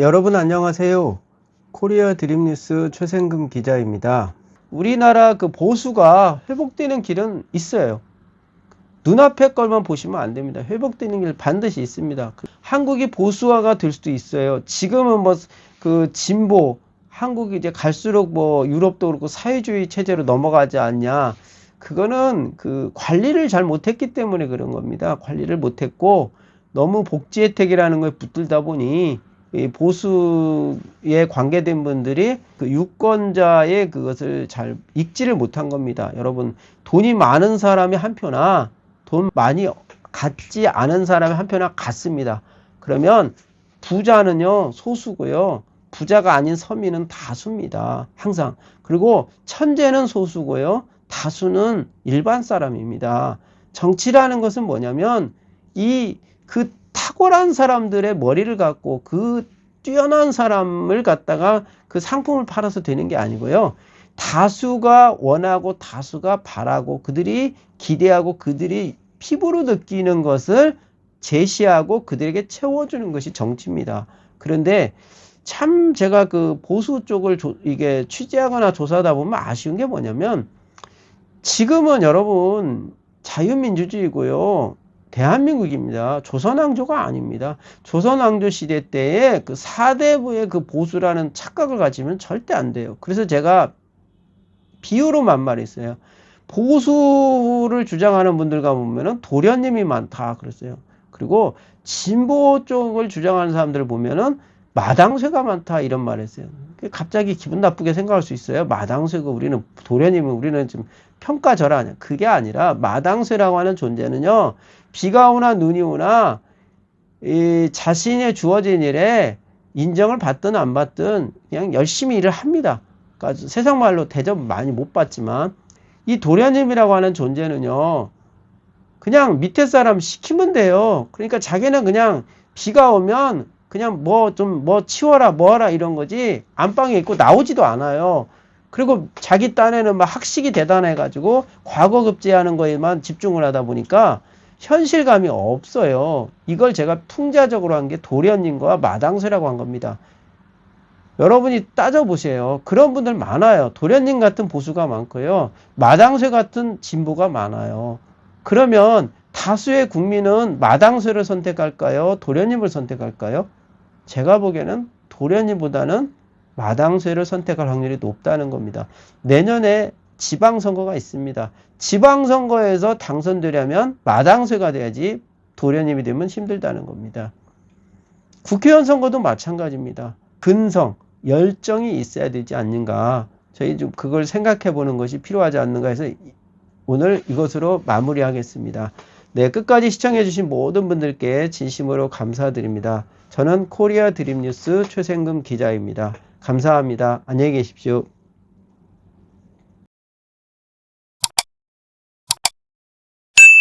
여러분 안녕하세요. 코리아 드림뉴스 최생금 기자입니다. 우리나라 그 보수가 회복되는 길은 있어요. 눈앞에 걸만 보시면 안 됩니다. 회복되는 길 반드시 있습니다. 한국이 보수화가 될 수도 있어요. 지금은 뭐 그 진보, 한국이 이제 갈수록 뭐 유럽도 그렇고 사회주의 체제로 넘어가지 않냐. 그거는 그 관리를 잘 못했기 때문에 그런 겁니다. 관리를 못했고 너무 복지 혜택이라는 거에 붙들다 보니 이 보수에 관계된 분들이 그 유권자의 그것을 잘 읽지를 못한 겁니다. 여러분 돈이 많은 사람이 한 표나 돈 많이 갖지 않은 사람이 한 표나 같습니다. 그러면 부자는요 소수고요. 부자가 아닌 서민은 다수입니다. 항상. 그리고 천재는 소수고요. 다수는 일반 사람입니다. 정치라는 것은 뭐냐면 이그 탁월한 사람들의 머리를 갖고 그 뛰어난 사람을 갖다가 그 상품을 팔아서 되는 게 아니고요. 다수가 원하고 다수가 바라고 그들이 기대하고 그들이 피부로 느끼는 것을 제시하고 그들에게 채워주는 것이 정치입니다. 그런데 참 제가 그 보수 쪽을 조, 이게 취재하거나 조사하다 보면 아쉬운 게 뭐냐면 지금은 여러분 자유민주주의고요. 대한민국입니다. 조선왕조가 아닙니다. 조선왕조 시대 때에 그 사대부의 그 보수라는 착각을 가지면 절대 안 돼요. 그래서 제가 비유로 만 말했어요. 보수를 주장하는 분들과 보면은 도련님이 많다 그랬어요. 그리고 진보 쪽을 주장하는 사람들을 보면은 마당쇠가 많다 이런 말 했어요. 갑자기 기분 나쁘게 생각할 수 있어요. 마당쇠가 우리는 도련님은 우리는 지금 평가절하 그게 아니라 마당쇠라고 하는 존재는요. 비가 오나 눈이 오나 이 자신의 주어진 일에 인정을 받든 안 받든 그냥 열심히 일을 합니다. 그러니까 세상 말로 대접 많이 못 받지만 이 도련님이라고 하는 존재는요. 그냥 밑에 사람 시키면 돼요. 그러니까 자기는 그냥 비가 오면 그냥 뭐좀뭐 치워라 뭐 하라 이런 거지 안방에 있고 나오지도 않아요. 그리고 자기 딴에는 막 학식이 대단해가지고 과거 급제하는 거에만 집중을 하다 보니까 현실감이 없어요. 이걸 제가 풍자적으로 한 게 도련님과 마당쇠라고 한 겁니다. 여러분이 따져보세요. 그런 분들 많아요. 도련님 같은 보수가 많고요. 마당쇠 같은 진보가 많아요. 그러면 다수의 국민은 마당쇠를 선택할까요? 도련님을 선택할까요? 제가 보기에는 도련님보다는 마당쇠를 선택할 확률이 높다는 겁니다. 내년에 지방선거가 있습니다. 지방선거에서 당선되려면 마당쇠가 돼야지 도련님이 되면 힘들다는 겁니다. 국회의원 선거도 마찬가지입니다. 근성, 열정이 있어야 되지 않는가. 저희 좀 그걸 생각해 보는 것이 필요하지 않는가 해서 오늘 이것으로 마무리하겠습니다. 네, 끝까지 시청해주신 모든 분들께 진심으로 감사드립니다. 저는 코리아 드림뉴스 최생금 기자입니다. 감사합니다. 안녕히 계십시오.